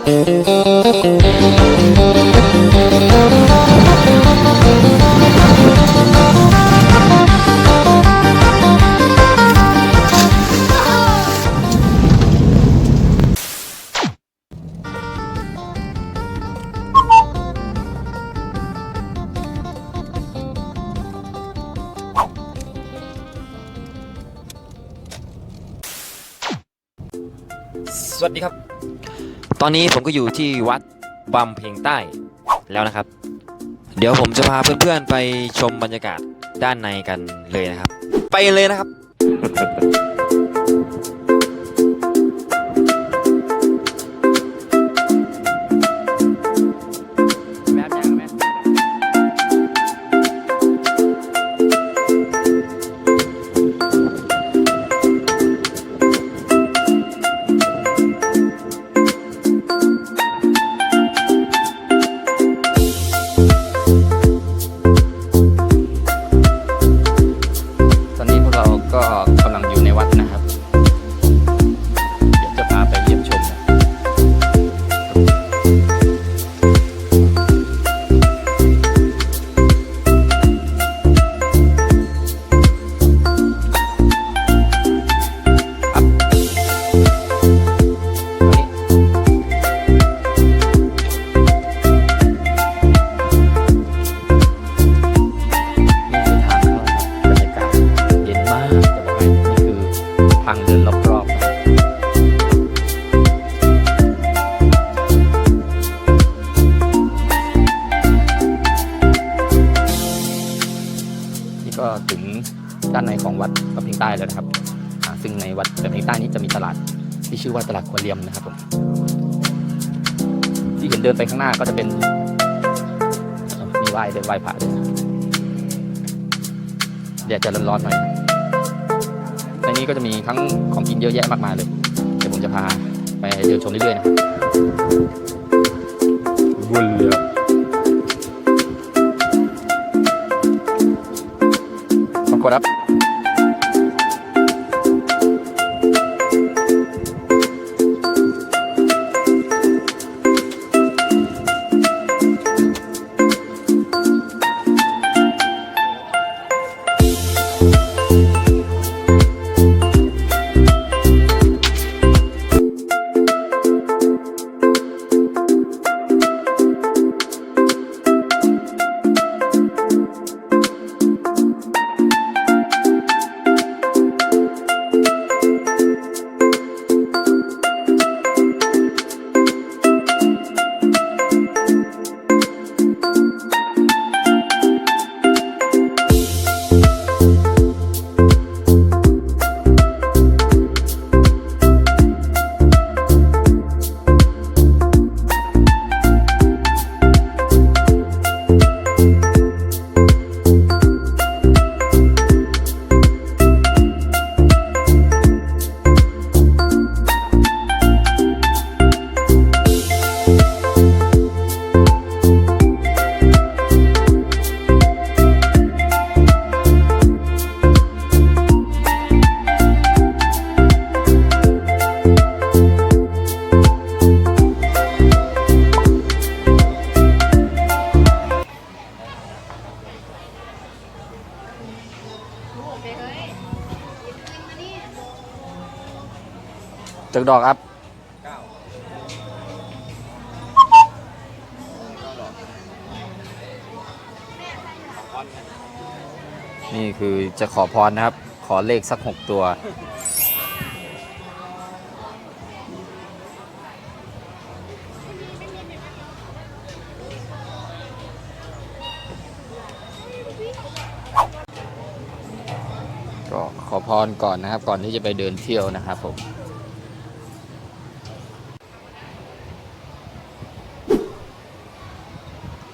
สวัสดีครับ ตอนนี้ผมก็อยู่ที่วัดบำเพ็งใต้แล้วนะครับ เดี๋ยวผมจะพาเพื่อนๆไปชมบรรยากาศด้านในกันเลยนะครับ ไปเลยนะครับ ด้านในของวัดกระเพ็งใต้แล้วนะครับ ซึ่งในวัดกระเพ็งใต้นี้จะมีตลาดที่ชื่อว่าตลาดควรเลียมนะครับผมที่เห็นเดินไปข้างหน้าก็จะเป็นมีไหว้เด้วยไหว้พระด้วยแดดจะร้อนๆหน่อยในนี้ก็จะมีทั้งของกินเยอะแยะมากมายเลย เดี๋ยวผมจะพาไปเดินชมเรื่อยๆนะบวนเลย ข จักดอกครับนี่คือจะขอพรนะครับ ขอเลขสักหกตัว ก็ขอพรก่อนนะครับ ก่อนที่จะไปเดินเที่ยวนะครับผม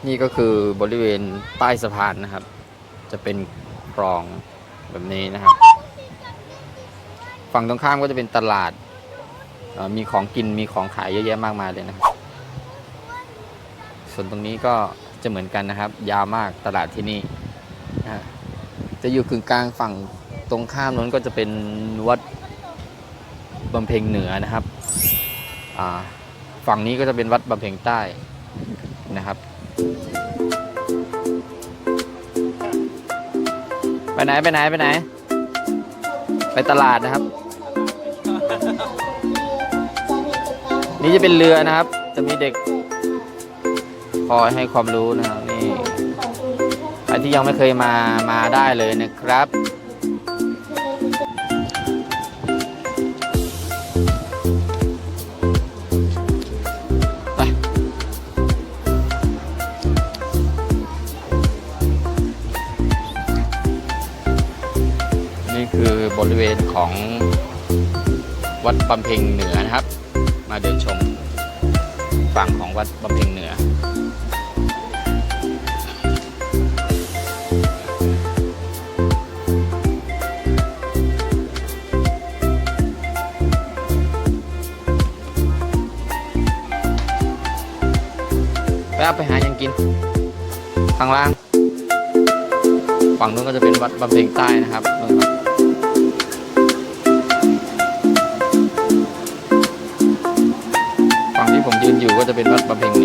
นี่ก็คือบริเวณใต้สะพานนะครับ จะเป็นคลองแบบนี้นะครับ ฝั่งตรงข้ามก็จะเป็นตลาด มีของกินมีของขายเยอะแยะมากมายเลยนะครับ ส่วนตรงนี้ก็จะเหมือนกันนะครับ ยาวมากตลาดที่นี่นะจะอยู่กึ่งกลางฝั่งตรงข้ามนั้นก็จะเป็นวัดบำเพ็งเหนือนะครับ ฝั่งนี้ก็จะเป็นวัดบำเพ็งใต้ ไปไหนไปไหนไปไหน ไปตลาดนะครับ นี่จะเป็นเรือนะครับ จะมีเด็กคอยให้ความรู้นะครับนี่ใครที่ยังไม่เคยมามาได้เลยนะครับ ของวัดบำเพ็งเหนือนะครับ มาเดินชมฝั่งของวัดบำเพ็งเหนือ ไปเอาไปหายังกิน ข้างล่าง ฝั่งนู้นก็จะเป็นวัดบำเพ็งใต้นะครับ ก็จะเป็นวัดบำเพ็ง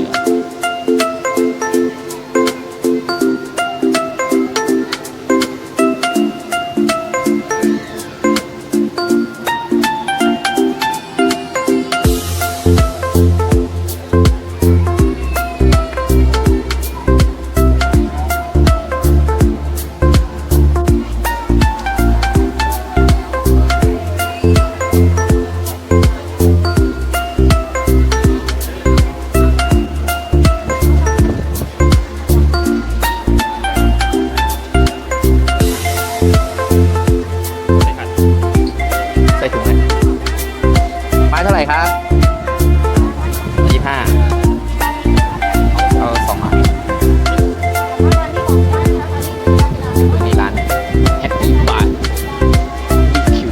นี่ร้านแฮปปี้บาร์คิว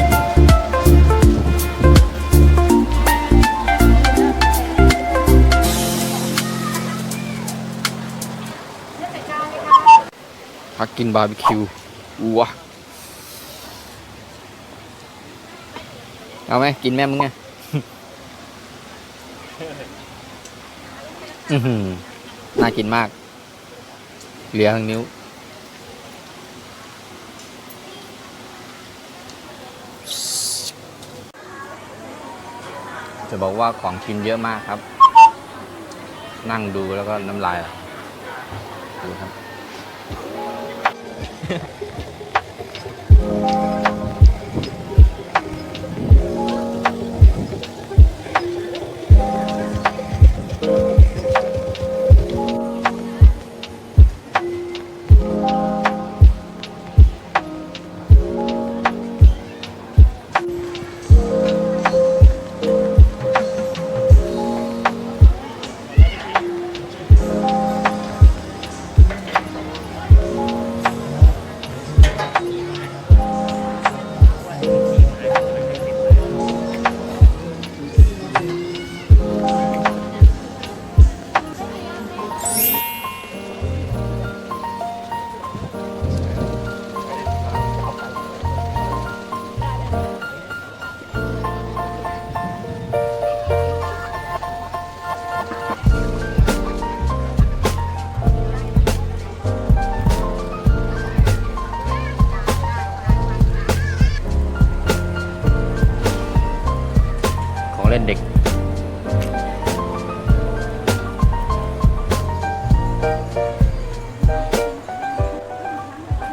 พักกินบาร์บีคิวว้าเอาไหมกินแม่มึงไงอือหือน่ากินมาก เหลือทั้งนิ้ว จะบอกว่าของกินเยอะมากครับ นั่งดูแล้วก็น้ำลายดูครับ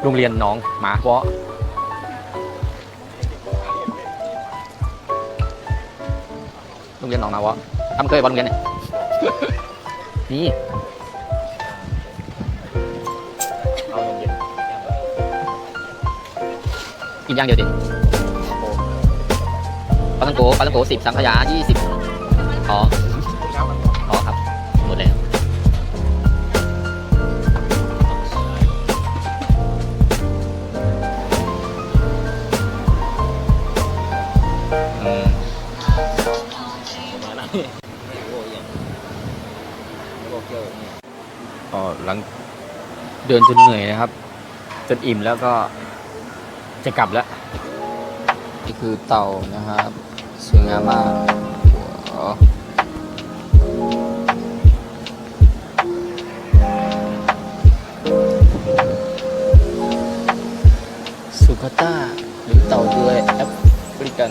โรงเรียนน้องหมาเพาะโรงเรียนหน้องหมาเพาะทำเคยบอลโรงเรียนเนี่ยนี่เอาเย็นกินอย่างเดียวดิปลาตังโกปลาตังโกสิบสังขยายี่สิบอ๋อ หลังเดินจนเหนื่อยนะครับ จนอิ่มแล้วก็จะกลับแล้ว นี่คือเต่านะครับสวยงามมากสุขต้าหรือเต่าด้วยแอฟริกัน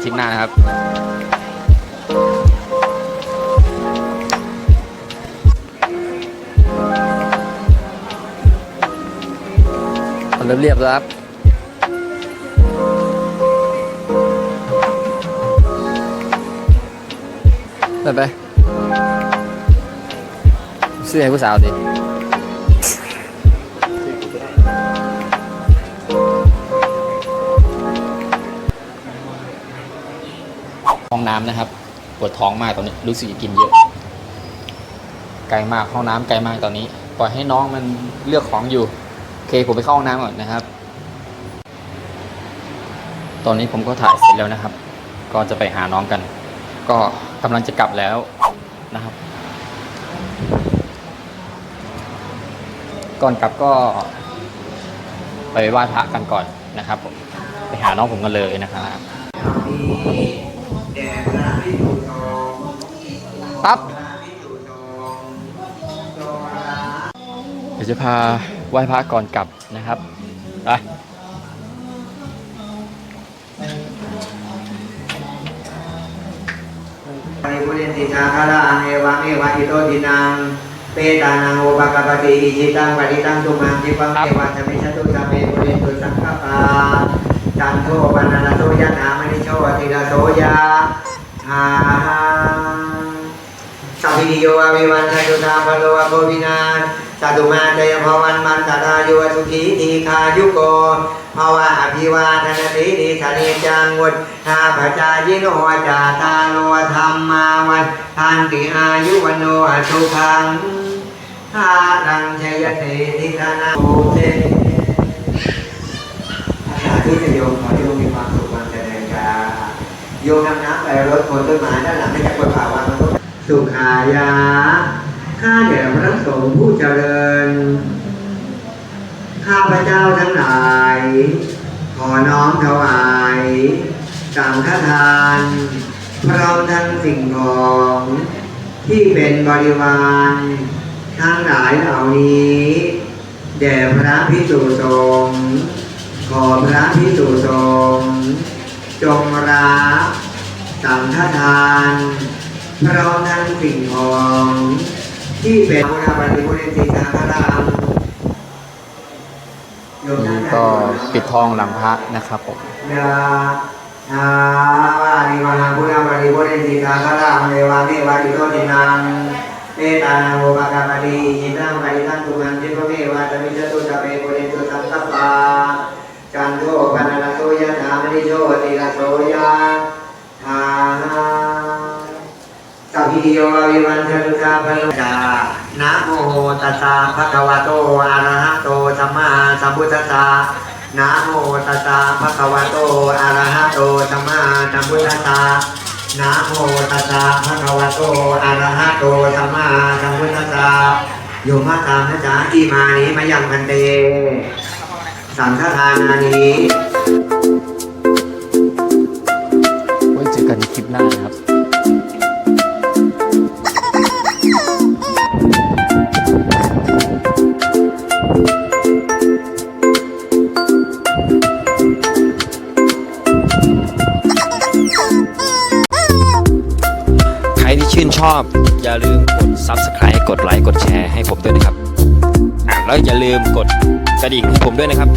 เจอกันในทริปหน้านะครับนเรียบเรียบแล้วครับไปไปซื้อให้ผู้สาวสิ ห้องน้ำนะครับ ปวดท้องมากตอนนี้รู้สึกจะกินเยอะไกลมากห้องน้ำไกลมากตอนนี้ ปล่อยให้น้องมันเลือกของอยู่โอเคผมไปเข้าห้องน้ำก่อนนะครับ ตอนนี้ผมก็ถ่ายเสร็จแล้วนะครับ ก็จะไปหาน้องกัน ก็กำลังจะกลับแล้วนะครับ ก่อนกลับก็ ไปไหว้พระกันก่อนนะครับผมไปหาน้องผมกันเลยนะครับ ปั๊บเดี๋ยวจะพาไหว้พระก่อนกลับนะครับ ไปปริปุเรนติสาคาราเอวังเอวะอิโตทินังเปตานังอุปกปปติอิจิตังปฏิตังตุมังจิปังครับเทวะจะมิชตุสัพเพปุเรนตุสังฆปาจันโทปนนาโสยะถา โลวะโควินาศสตุมาเตยภวันมันตตาโยสุขีทีคายุโกภาวะอภิวาทนาติดิสนิจังวุฒทาปจายิโนจาตาโลธรรมาวันทันติอายุวันโนสุขังทารังชัยเทธิธนาโอเตสาธุโยมขอโยมมีความสุขความเจริญจ้าโยมนำน้ำไปรดคนต้นไม้ด้านหลังให้จากคนป่าวันมันก็สุขายา ข้าแด่พระสงฆ์ผู้เจริญ ข้าพระเจ้าทั้งหลาย ขอน้อมถวายสังฆทานพร้อมทั้งสิ่งของที่เป็นบริวารทั้งหลายเหล่านี้แด่พระพิสุสงฆ์ขอพระพิสุสงฆ์จงรับสังฆทานพร้อมทั้งสิ่งของ ที่เป็นพระปฏิบุริสีสังฆรามโยมท่านี่นก็ปิดทองหลังพระนะครับผมยาอาวาริวานาพุทธปฏิบุริสีสังฆรามเอวามิวาริโตตินังเอตานังโอปะกาปฏิยิตังปฏิตังตุมันจิปเมวาตมิจตุตะเปปุเรตุสังคปาจันโทปนันโสยะถามณิโชติระโสยะ ติโยวิวันชตุสาพโลจานะโมตัสสะภะคะวะโตอะระหะโตสัมมาสัมพุทธัสสะนะโมตัสสะภะคะวะโตอะระหะโตสัมมาสัมพุทธัสสะนะโมตัสสะภะคะวะโตอะระหะโตสัมมาสัมพุทธัสสะโยมมาตามนะจ๊ะอีมานี้มายังพันเต สังฆทานานี้ไว้เจอกันในคลิปหน้านะครับ Subscribe กดไลค์กดแชร์ให้ผมด้วยนะครับ แล้วอย่าลืมกดกระดิ่งให้ผมด้วยนะครับ